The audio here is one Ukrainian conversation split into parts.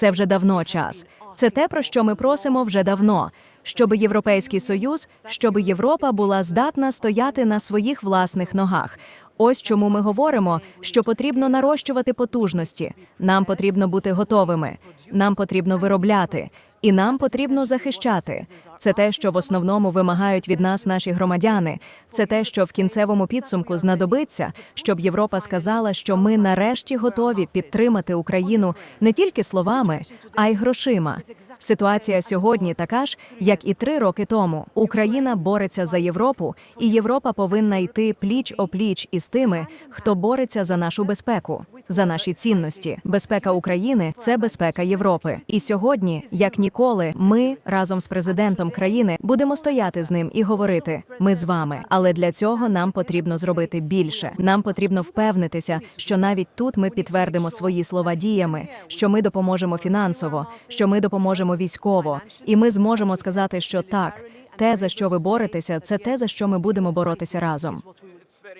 Це вже давно час. Це те, про що ми просимо вже давно. Щоб Європейський Союз, щоб Європа була здатна стояти на своїх власних ногах. Ось чому ми говоримо, що потрібно нарощувати потужності. Нам потрібно бути готовими, нам потрібно виробляти, і нам потрібно захищати. Це те, що в основному вимагають від нас наші громадяни. Це те, що в кінцевому підсумку знадобиться, щоб Європа сказала, що ми нарешті готові підтримати Україну не тільки словами, а й грошима. Ситуація сьогодні така ж, як і три роки тому. Україна бореться за Європу, і Європа повинна йти пліч опліч із тими, хто бореться за нашу безпеку, за наші цінності. Безпека України це безпека Європи. І сьогодні, як ніколи, ми разом з президентом країни будемо стояти з ним і говорити: ми з вами. Але для цього нам потрібно зробити більше. Нам потрібно впевнитися, що навіть тут ми підтвердимо свої слова діями, що ми допоможемо фінансово, що ми допоможемо військово, і ми зможемо сказати, що так, те, за що ви боретеся, це те, за що ми будемо боротися разом.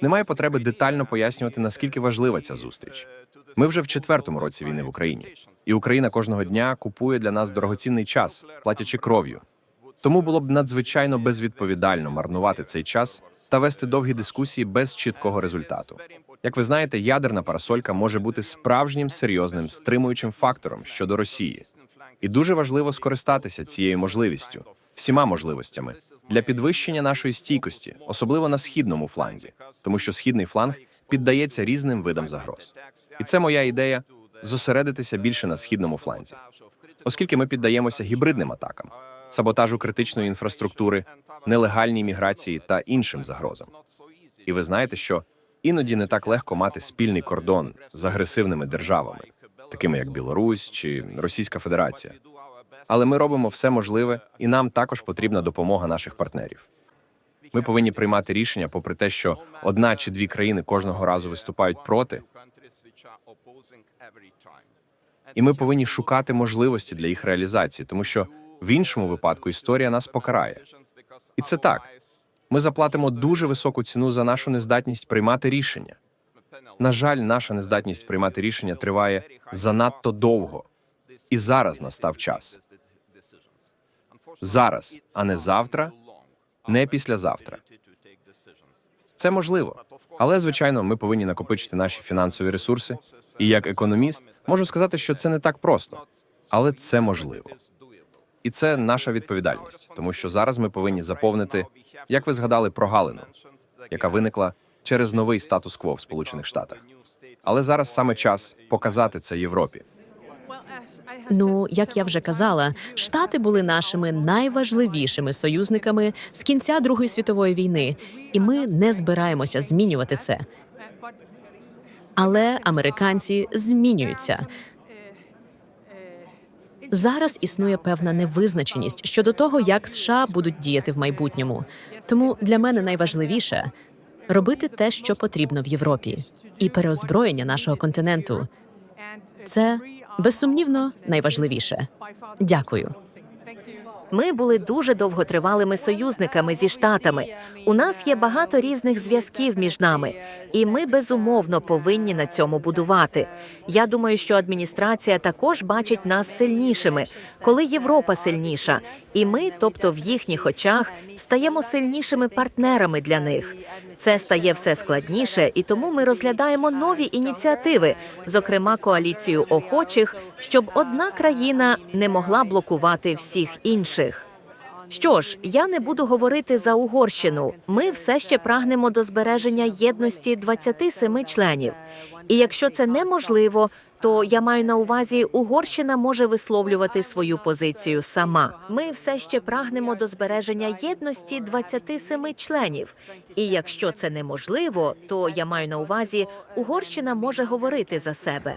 Немає потреби детально пояснювати, наскільки важлива ця зустріч. Ми вже в четвертому році війни в Україні, і Україна кожного дня купує для нас дорогоцінний час, платячи кров'ю. Тому було б надзвичайно безвідповідально марнувати цей час та вести довгі дискусії без чіткого результату. Як ви знаєте, ядерна парасолька може бути справжнім серйозним стримуючим фактором щодо Росії, і дуже важливо скористатися цією можливістю, всіма можливостями для підвищення нашої стійкості, особливо на східному фланзі, тому що східний фланг піддається різним видам загроз. І це моя ідея зосередитися більше на східному фланзі, оскільки ми піддаємося гібридним атакам, саботажу критичної інфраструктури, нелегальній міграції та іншим загрозам. І ви знаєте, що іноді не так легко мати спільний кордон з агресивними державами, такими як Білорусь чи Російська Федерація. Але ми робимо все можливе, і нам також потрібна допомога наших партнерів. Ми повинні приймати рішення, попри те, що одна чи дві країни кожного разу виступають проти, і ми повинні шукати можливості для їх реалізації, тому що в іншому випадку історія нас покарає. І це так. Ми заплатимо дуже високу ціну за нашу нездатність приймати рішення. На жаль, наша нездатність приймати рішення триває занадто довго, і зараз настав час. Зараз, а не завтра, не післязавтра. Це можливо, але звичайно, ми повинні накопичити наші фінансові ресурси. І як економіст можу сказати, що це не так просто, але це можливо. І це наша відповідальність, тому що зараз ми повинні заповнити, як ви згадали, прогалину, яка виникла через новий статус-кво в Сполучених Штатах. Але зараз саме час показати це Європі. Ну, як я вже казала, штати були нашими найважливішими союзниками з кінця Другої світової війни, і ми не збираємося змінювати це. Але американці змінюються. Зараз існує певна невизначеність щодо того, як США будуть діяти в майбутньому. Тому для мене найважливіше робити те, що потрібно в Європі, і переозброєння нашого континенту. Це безсумнівно найважливіше. Дякую. Ми були дуже довготривалими союзниками зі штатами. У нас є багато різних зв'язків між нами, і ми безумовно повинні на цьому будувати. Я думаю, що адміністрація також бачить нас сильнішими, коли Європа сильніша, і ми, тобто в їхніх очах, стаємо сильнішими партнерами для них. Це стає все складніше, і тому ми розглядаємо нові ініціативи, зокрема коаліцію охочих, щоб одна країна не могла блокувати всіх інших. Що ж, я не буду говорити за Угорщину. Ми все ще прагнемо до збереження єдності 27 членів. І якщо це неможливо, то я маю на увазі, Угорщина може висловлювати свою позицію сама. Ми все ще прагнемо до збереження єдності 27 членів. І якщо це неможливо, то я маю на увазі, Угорщина може говорити за себе.